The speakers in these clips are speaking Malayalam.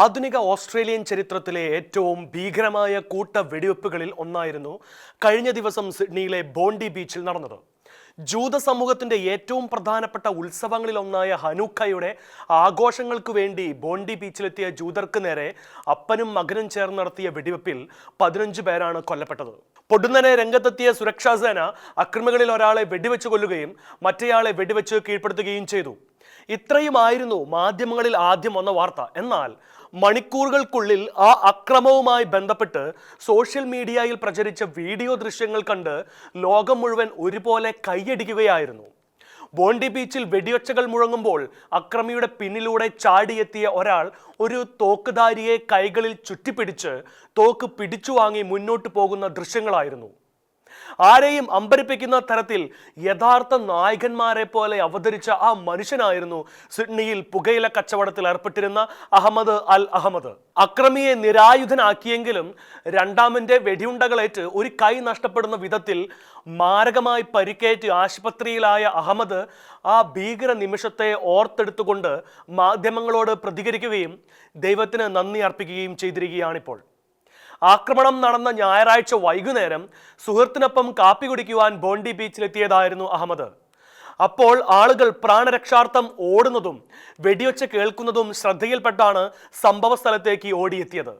ആധുനിക ഓസ്ട്രേലിയൻ ചരിത്രത്തിലെ ഏറ്റവും ഭീകരമായ കൂട്ട വെടിവെപ്പുകളിൽ ഒന്നായിരുന്നു കഴിഞ്ഞ ദിവസം സിഡ്നിയിലെ ബോണ്ടി ബീച്ചിൽ നടന്നത്. ജൂത സമൂഹത്തിന്റെ ഏറ്റവും പ്രധാനപ്പെട്ട ഉത്സവങ്ങളിൽ ഒന്നായ ഹനൂക്കയുടെ ആഘോഷങ്ങൾക്ക് വേണ്ടി ബോണ്ടി ബീച്ചിലെത്തിയ ജൂതർക്ക് നേരെ അപ്പനും മകനും ചേർന്ന് നടത്തിയ വെടിവെപ്പിൽ പതിനഞ്ച് പേരാണ് കൊല്ലപ്പെട്ടത്. പൊടുന്നനെ രംഗത്തെത്തിയ സുരക്ഷാസേന അക്രമികളിൽ ഒരാളെ വെടിവെച്ച് കൊല്ലുകയും മറ്റേയാളെ വെടിവെച്ച് കീഴ്പ്പെടുത്തുകയും ചെയ്തു. ഇത്രയുമായിരുന്നു മാധ്യമങ്ങളിൽ ആദ്യം വന്ന വാർത്ത. എന്നാൽ മണിക്കൂറുകൾക്കുള്ളിൽ ആ അക്രമവുമായി ബന്ധപ്പെട്ട് സോഷ്യൽ മീഡിയയിൽ പ്രചരിച്ച വീഡിയോ ദൃശ്യങ്ങൾ കണ്ട് ലോകം മുഴുവൻ ഒരുപോലെ കൈയടിക്കുകയായിരുന്നു. ബോണ്ടി ബീച്ചിൽ വെടിയൊച്ചകൾ മുഴങ്ങുമ്പോൾ അക്രമിയുടെ പിന്നിലൂടെ ചാടിയെത്തിയ ഒരാൾ ഒരു തോക്കുധാരിയെ കൈകളിൽ ചുറ്റിപ്പിടിച്ച് തോക്ക് പിടിച്ചു വാങ്ങി മുന്നോട്ട് പോകുന്ന ദൃശ്യങ്ങളായിരുന്നു. ആരെയും അമ്പരിപ്പിക്കുന്ന തരത്തിൽ യഥാർത്ഥ നായകന്മാരെ പോലെ അവതരിച്ച ആ മനുഷ്യനായിരുന്നു സിഡ്നിയിൽ പുകയില കച്ചവടത്തിൽ ഏർപ്പെട്ടിരുന്ന അഹമ്മദ് അൽ അഹമ്മദ്. അക്രമിയെ നിരായുധനാക്കിയെങ്കിലും രണ്ടാമന്റെ വെടിയുണ്ടകളേറ്റ് ഒരു കൈ നഷ്ടപ്പെടുന്ന വിധത്തിൽ മാരകമായി പരിക്കേറ്റ് ആശുപത്രിയിലായ അഹമ്മദ് ആ ഭീകര നിമിഷത്തെ ഓർത്തെടുത്തുകൊണ്ട് മാധ്യമങ്ങളോട് പ്രതികരിക്കുകയും ദൈവത്തിന് നന്ദി അർപ്പിക്കുകയും ചെയ്തിരിക്കുകയാണിപ്പോൾ. ആക്രമണം നടന്ന ഞായറാഴ്ച വൈകുന്നേരം സുഹൃത്തിനൊപ്പം കാപ്പി കുടിക്കുവാൻ ബോണ്ടി ബീച്ചിലെത്തിയതായിരുന്നു അഹമ്മദ്. അപ്പോൾ ആളുകൾ പ്രാണരക്ഷാർത്ഥം ഓടുന്നതും വെടിയൊച്ച കേൾക്കുന്നതും ശ്രദ്ധയിൽപ്പെട്ടാണ് സംഭവ സ്ഥലത്തേക്ക് ഓടിയെത്തിയത്.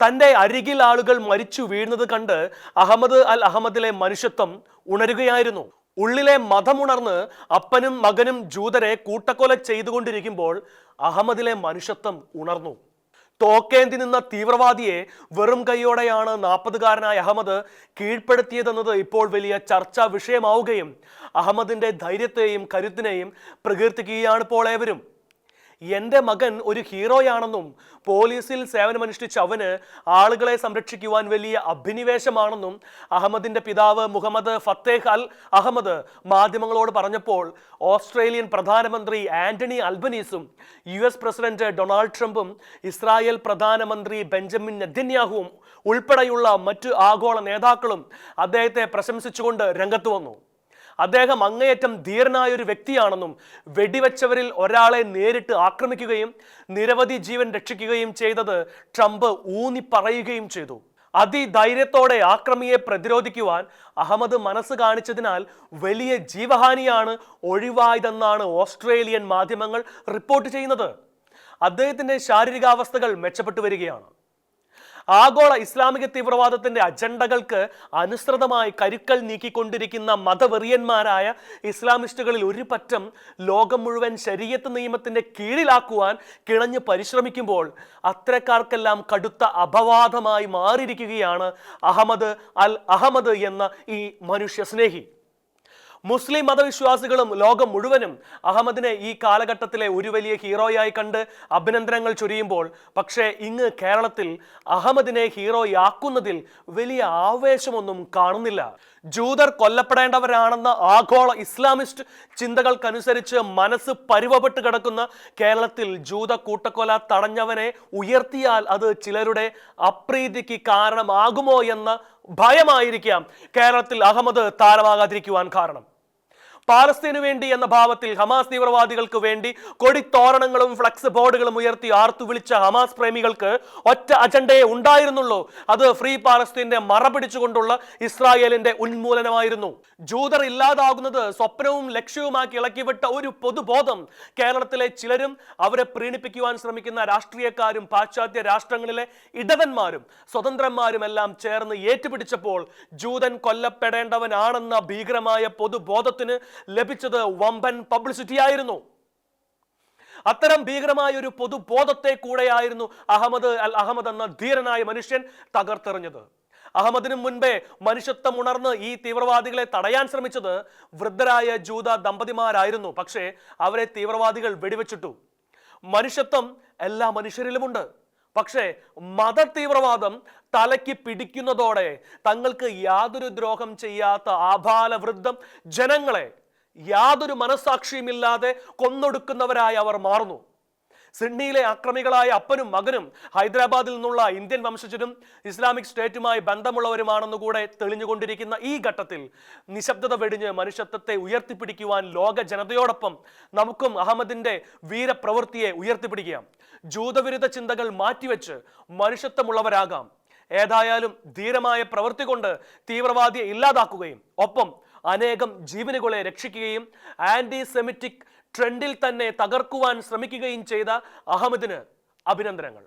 തന്റെ അരികിൽ ആളുകൾ മരിച്ചു വീഴുന്നത് കണ്ട് അഹമ്മദ് അൽ അഹമ്മദിലെ മനുഷ്യത്വം ഉണരുകയായിരുന്നു. ഉള്ളിലെ മതമുണർന്ന് അപ്പനും മകനും ജൂതരെ കൂട്ടക്കൊല ചെയ്തുകൊണ്ടിരിക്കുമ്പോൾ അഹമ്മദിലെ മനുഷ്യത്വം ഉണർന്നു. തോക്കേന്തി നിന്ന തീവ്രവാദിയെ വെറും കൈയോടെയാണ് നാൽപ്പതുകാരനായ അഹമ്മദ് കീഴ്പ്പെടുത്തിയതെന്നത് ഇപ്പോൾ വലിയ ചർച്ചാ വിഷയമാവുകയും അഹമ്മദിന്റെ ധൈര്യത്തെയും കരുത്തിനെയും പ്രകീർത്തിക്കുകയാണ് ഇപ്പോൾ ഏവരും. എന്റെ മകൻ ഒരു ഹീറോയാണെന്നും പോലീസിൽ സേവനമനുഷ്ഠിച്ച അവന് ആളുകളെ സംരക്ഷിക്കുവാൻ വലിയ അഭിനിവേശമാണെന്നും അഹമ്മദിന്റെ പിതാവ് മുഹമ്മദ് ഫത്തേഹ് അൽ അഹമ്മദ് മാധ്യമങ്ങളോട് പറഞ്ഞപ്പോൾ ഓസ്ട്രേലിയൻ പ്രധാനമന്ത്രി ആന്റണി അൽബനീസും യു എസ് പ്രസിഡന്റ് ഡൊണാൾഡ് ട്രംപും ഇസ്രായേൽ പ്രധാനമന്ത്രി ബെഞ്ചമിൻ നെതന്യാഹുവും ഉൾപ്പെടെയുള്ള മറ്റു ആഗോള നേതാക്കളും അദ്ദേഹത്തെ പ്രശംസിച്ചുകൊണ്ട് രംഗത്ത് വന്നു. അദ്ദേഹം അങ്ങേയറ്റം ധീരനായ ഒരു വ്യക്തിയാണെന്നും വെടിവെച്ചവരിൽ ഒരാളെ നേരിട്ട് ആക്രമിക്കുകയും നിരവധി ജീവൻ രക്ഷിക്കുകയും ചെയ്തത് ട്രംപ് ഊന്നി പറയുകയും ചെയ്തു. അതിധൈര്യത്തോടെ ആക്രമിയെ പ്രതിരോധിക്കുവാൻ അഹമ്മദ് മനസ്സ് കാണിച്ചതിനാൽ വലിയ ജീവഹാനിയാണ് ഒഴിവായതെന്നാണ് ഓസ്ട്രേലിയൻ മാധ്യമങ്ങൾ റിപ്പോർട്ട് ചെയ്യുന്നത്. അദ്ദേഹത്തിന്റെ ശാരീരികാവസ്ഥകൾ മെച്ചപ്പെട്ടു വരികയാണ്. ആഗോള ഇസ്ലാമിക തീവ്രവാദത്തിന്റെ അജണ്ടകൾക്ക് അനുസൃതമായി കരുക്കൾ നീക്കിക്കൊണ്ടിരിക്കുന്ന മതവെറിയന്മാരായ ഇസ്ലാമിസ്റ്റുകളിൽ ഒരു പറ്റം ലോകം മുഴുവൻ ശരീരത്ത് നിയമത്തിന്റെ കീഴിലാക്കുവാൻ കിണഞ്ഞ് പരിശ്രമിക്കുമ്പോൾ അത്തരക്കാർക്കെല്ലാം കടുത്ത അപവാദമായി മാറിയിരിക്കുകയാണ് അഹമ്മദ് അൽ അഹമ്മദ് എന്ന ഈ മനുഷ്യ സ്നേഹി മുസ്ലിം മതവിശ്വാസികളും ലോകം മുഴുവനും അഹമ്മദിനെ ഈ കാലഘട്ടത്തിലെ ഒരു വലിയ ഹീറോയായി കണ്ട് അഭിനന്ദനങ്ങൾ ചൊരിയുമ്പോൾ പക്ഷേ ഇങ്ങ് കേരളത്തിൽ അഹമ്മദിനെ ഹീറോയാക്കുന്നതിൽ വലിയ ആവേശമൊന്നും കാണുന്നില്ല. ജൂതർ കൊല്ലപ്പെടേണ്ടവരാണെന്ന ആഗോള ഇസ്ലാമിസ്റ്റ് ചിന്തകൾക്കനുസരിച്ച് മനസ്സ് പരിവപ്പെട്ട് കിടക്കുന്ന കേരളത്തിൽ ജൂത കൂട്ടക്കൊല തടഞ്ഞവനെ ഉയർത്തിയാൽ അത് ചിലരുടെ അപ്രീതിക്ക് കാരണമാകുമോ എന്ന ഭയമായിരിക്കാം കേരളത്തിൽ അഹമ്മദ് താരമാകാതിരിക്കുവാൻ കാരണം. പാലസ്തീനു വേണ്ടി എന്ന ഭാവത്തിൽ ഹമാസ് തീവ്രവാദികൾക്ക് വേണ്ടി കൊടിത്തോരണങ്ങളും ഫ്ലക്സ് ബോർഡുകളും ഉയർത്തി ആർത്തു വിളിച്ച ഹമാസ് പ്രേമികൾക്ക് ഒറ്റ അജണ്ടയെ ഉണ്ടായിരുന്നുള്ളൂ. അത് ഫ്രീ പാലസ്തീന്റെ മറപിടിച്ചുകൊണ്ടുള്ള ഇസ്രായേലിന്റെ ഉന്മൂലനമായിരുന്നു. ജൂതർ ഇല്ലാതാകുന്നത് സ്വപ്നവും ലക്ഷ്യവുമാക്കി ഇളക്കിവിട്ട ഒരു പൊതുബോധം കേരളത്തിലെ ചിലരും അവരെ പ്രീണിപ്പിക്കുവാൻ ശ്രമിക്കുന്ന രാഷ്ട്രീയക്കാരും പാശ്ചാത്യ രാഷ്ട്രങ്ങളിലെ ഇടവന്മാരും സ്വതന്ത്രന്മാരും എല്ലാം ചേർന്ന് ഏറ്റുപിടിച്ചപ്പോൾ ജൂതൻ കൊല്ലപ്പെടേണ്ടവനാണെന്ന ഭീകരമായ പൊതുബോധത്തിന് ലഭിച്ചത് വമ്പൻ പബ്ലിസിറ്റി ആയിരുന്നു അത്തരം ഭീകരമായ ഒരു പൊതുബോധത്തെ കൂടെയായിരുന്നു അഹമ്മദ് അൽ അഹമ്മദ് എന്ന ധീരനായ മനുഷ്യൻ തകർത്തെറിഞ്ഞത്. അഹമ്മദിന് മുൻപേ മനുഷ്യത്വം ഉണർന്ന് ഈ തീവ്രവാദികളെ തടയാൻ ശ്രമിച്ചത് വൃദ്ധരായ ജൂത ദമ്പതിമാരായിരുന്നു. പക്ഷേ അവരെ തീവ്രവാദികൾ വെടിവെച്ചിട്ടു. മനുഷ്യത്വം എല്ലാ മനുഷ്യരിലുമുണ്ട്. പക്ഷേ മത തീവ്രവാദം തലയ്ക്ക് പിടിക്കുന്നതോടെ തങ്ങൾക്ക് യാതൊരു ദ്രോഹം ചെയ്യാത്ത ആഭാല വൃദ്ധം ജനങ്ങളെ യാതൊരു മനസാക്ഷിയുമില്ലാതെ കൊന്നൊടുക്കുന്നവരായി അവർ മാറുന്നു. സിഡ്നിയിലെ അക്രമികളായ അപ്പനും മകനും ഹൈദരാബാദിൽ നിന്നുള്ള ഇന്ത്യൻ വംശജരും ഇസ്ലാമിക് സ്റ്റേറ്റുമായി ബന്ധമുള്ളവരുമാണെന്ന് കൂടെ തെളിഞ്ഞുകൊണ്ടിരിക്കുന്ന ഈ ഘട്ടത്തിൽ നിശബ്ദത വെടിഞ്ഞ് മനുഷ്യത്വത്തെ ഉയർത്തിപ്പിടിക്കുവാൻ ലോക ജനതയോടൊപ്പം നമുക്കും അഹമ്മദിന്റെ വീരപ്രവൃത്തിയെ ഉയർത്തിപ്പിടിക്കാം. ജൂതവിരുദ്ധ ചിന്തകൾ മാറ്റിവെച്ച് മനുഷ്യത്വമുള്ളവരാകാം. ഏതായാലും ധീരമായ പ്രവൃത്തി കൊണ്ട് തീവ്രവാദിയെ ഇല്ലാതാക്കുകയും ഒപ്പം അനേകം ജീവനുകളെ രക്ഷിക്കുകയും ആന്റി സെമിറ്റിക് ട്രെൻഡിൽ തന്നെ തകർക്കുവാൻ ശ്രമിക്കുകയും ചെയ്ത അഹമ്മദിന് അഭിനന്ദനങ്ങൾ.